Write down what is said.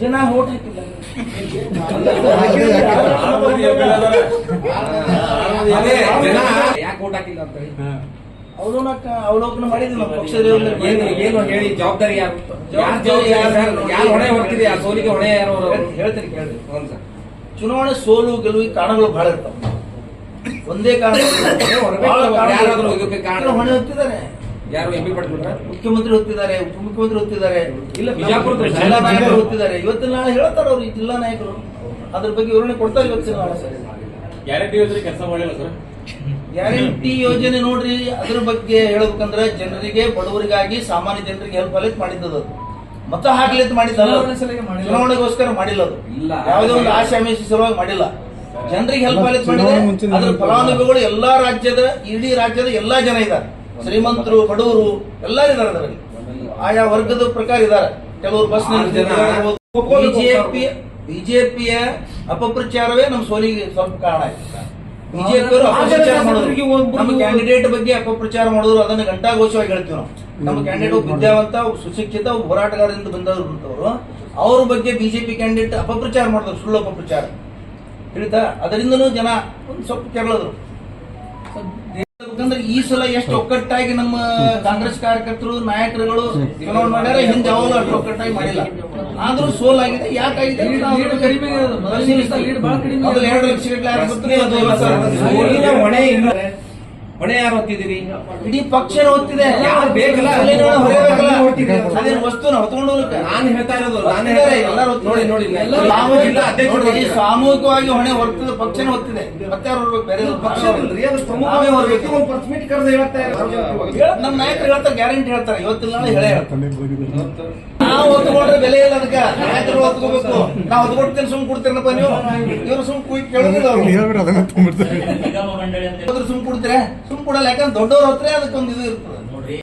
ಜನ ಹಾಕಿಲ್ಲ ಯಾಕೆ ಓಟ್ ಹಾಕಿಲ್ಲ ಅಂತ ಹೇಳಿ. ಅವಲೋಕನ ಅವಲೋಕನ ಮಾಡಿದ್ವಿ ಪಕ್ಷದ ಏನು ಏನು ಹೇಳಿ ಜವಾಬ್ದಾರಿ ಯಾರು? ಯಾರು ಹೊಣೆ ಹೊರ್ತಿದೆ ಆ ಸೋಲಿಗೆ ಹೊಣೆ ಯಾರು ಹೇಳ್ತೀನಿ ಕೇಳ್ರಿ ಹೌದು ಚುನಾವಣೆ ಸೋಲು ಗೆಲುವಿಗೆ ಕಾರಣಗಳು ಬಹಳ ಇರ್ತಾವ. ಒಂದೇ ಕಾರಣ ಬಹಳ ಯಾರಾದ್ರೂ ಕಾರಣ? ಹೊಣೆ ಹೊತ್ತಿದ್ದಾರೆ. ಯಾರು ಎಂ ಪಿ ಪಡ್ಕೊಂಡ್ರ? ಮುಖ್ಯಮಂತ್ರಿ ಹೋಗ್ತಿದ್ದಾರೆ ಉಪಮುಖ್ಯಮಂತ್ರಿ ಹೋಗ್ತಿದ್ದಾರೆ ಇಲ್ಲ, ಜಿಲ್ಲಾ ನಾಯಕರು ಹೋಗ್ತಿದ್ದಾರೆ. ಇವತ್ತಿನ ನಾಳೆ ಹೇಳ್ತಾರ ಅವ್ರು ಈ ಜಿಲ್ಲಾ ನಾಯಕರು. ಅದ್ರ ಬಗ್ಗೆ ವಿವರಣೆ ಕೊಡ್ತಾ ಇವತ್ತಿನ ನಾಳೆ. ಗ್ಯಾರಂಟಿ ಯೋಜನೆ ಕೆಲಸ ಮಾಡಿಲ್ಲ ಸರ್. ಗ್ಯಾರಂಟಿ ಯೋಜನೆ ನೋಡ್ರಿ ಅದ್ರ ಬಗ್ಗೆ ಹೇಳ್ಬೇಕಂದ್ರೆ ಜನರಿಗೆ ಬಡವರಿಗಾಗಿ ಸಾಮಾನ್ಯ ಜನರಿಗೆ ಹೆಲ್ಪ್ ಅಲ್ಲಿ ಮಾಡಿದ್ದದು ಅದು. ಮತ ಹಾಕ್ಲಿತ್ ಮಾಡಿದ್ದಲ್ಲ. ಚುನಾವಣೆಗೋಸ್ಕರ ಮಾಡಿಲ್ಲ ಅದು. ಇಲ್ಲ. ಯಾವುದೇ ಒಂದು ಆಶೆ ಸಲುವಾಗಿ ಮಾಡಿಲ್ಲ. ಜನರಿಗೆ ಹೆಲ್ಪ್ ಅಲ್ಲಿ ಮಾಡಿದೆ ಅದ್ರ ಫಲಾನುಭವಿಗಳು ಎಲ್ಲಾ ರಾಜ್ಯದ ಇಡೀ ರಾಜ್ಯದ ಎಲ್ಲಾ ಜನ ಇದ್ದಾರೆ. ಶ್ರೀಮಂತರು ಬಡವರು ಎಲ್ಲ ಇದ್ದಾರೆ ಅದರಲ್ಲಿ. ಆಯಾ ವರ್ಗದ ಪ್ರಕಾರ ಇದ್ದಾರೆ. ಕೆಲವರು ಬಸ್ ಜನ ಬಿಜೆಪಿ ಬಿಜೆಪಿಯ ಅಪಪ್ರಚಾರವೇ ನಮ್ಮ ಸೋಲಿಗೆ ಸ್ವಲ್ಪ ಕಾರಣ ಆಯ್ತು ಬಿಜೆಪಿ ಅಪಪ್ರಚಾರ ಮಾಡೋದು ನಮ್ಮ ಕ್ಯಾಂಡಿಡೇಟ್ ಬಗ್ಗೆ ಅಪಪ್ರಚಾರ ಮಾಡಿದ್ರು ಅದನ್ನ ಘಂಟಾಘೋಷವಾಗಿ ಹೇಳ್ತೀವಿ ನಾವು. ನಮ್ಮ ಕ್ಯಾಂಡಿಡೇಟ್ ಒಬ್ಬ ವಿದ್ಯಾವಂತ ಸುಶಿಕ್ಷಿತ ಒಬ್ಬ ಹೋರಾಟಗಾರರಿಂದ ಬಂದವರು ಅಂತವರು ಅವ್ರ ಬಗ್ಗೆ ಬಿಜೆಪಿ ಕ್ಯಾಂಡಿಡೇಟ್ ಅಪಪ್ರಚಾರ ಮಾಡಿದ್ರು ಸುಳ್ಳು ಅಪಪ್ರಚಾರ. ತಿಳಿತಾ? ಅದರಿಂದನೂ ಜನ ಒಂದು ಸ್ವಲ್ಪ ಕೆರಳಿದ್ರು. ಯಾಕಂದ್ರೆ ಈ ಸಲ ಎಷ್ಟು ಒಕ್ಕಟ್ಟಾಗಿ ನಮ್ಮ ಕಾಂಗ್ರೆಸ್ ಕಾರ್ಯಕರ್ತರು ನಾಯಕರುಗಳು ಚುನಾವಣೆ ಮಾಡ್ಯಾರ ಹಿಂದೆ ಯಾವಾಗ ಅಷ್ಟು ಒಕ್ಕಟ್ಟಾಗಿ ಮಾಡಿಲ್ಲ. ಆದ್ರೂ ಸೋಲಾಗಿದೆ ಯಾಕಾಗಿದೆ ಅಂತ ನಾವು ಮೊದಲು ಎರಡು ಲಕ್ಷ ಹೊಣೆ ಯಾರು ಹೊತ್ತಿದ್ದೀರಿ? ಇಡೀ ಪಕ್ಷ ಹೊತ್ತಿದೆ. ಅದೇನು ವಸ್ತುನ ಹೊತ್ಕೊಂಡು? ನಾನು ಹೇಳ್ತಾ ಇರೋದು ನಾನು ಎಲ್ಲರೂ ನೋಡಿ ನೋಡಿ ನಾವು ಜಿಲ್ಲಾ ಅಧ್ಯಕ್ಷರು ಸಾಮೂಹಿಕವಾಗಿ ಹೊಣೆ ಹೊರತದ ಪಕ್ಷನ ಹೊತ್ತಿದೆ ಮತ್ತೆ ಯಾರು ಹೊರ್ಬೇಕು? ಬೇರೆ ಪಕ್ಷ ಅಲ್ರಿ, ಅದು ಪ್ರಮುಖ ನಾವೇ ಒಂದು meet ಕರೆದು ಹೇಳ್ತಾ ಇರೋದು. ನಮ್ಮ ನಾಯಕರು ಹೇಳ್ತಾರೆ ಗ್ಯಾರಂಟಿ ಹೇಳ್ತಾರೆ. ಇವತ್ತಿಲ್ಲ ಹೇಳೇ ಹೇಳ್ತಾರೆ. ನಾವು ಹೊತ್ಕೊಂಡ್ರೆ ಬೆಲೆ ಇಲ್ಲ ಅದಕ್ಕೆ. ನಾಯಕರು ಹೊತ್ಕೋಬೇಕು ನಾವು ಹೊತ್ಕೊಡ್ತೇನೆ ಸುಮ್ ಕೊಡ್ತೀರಪ್ಪ ನೀವು? ಇವ್ರು ಸುಮ್ ಕುಯ್ ಕೇಳೋದಿಲ್ಲ ಸುಮ್ ಕೊಡ್ತೀರಾ ಸುಮ್ ಕೊಡಲ್ಲ. ಯಾಕಂದ್ರೆ ದೊಡ್ಡವ್ರ ಹತ್ರ ಅದಕ್ಕೊಂದು ಇದು ಇರ್ತದೆ.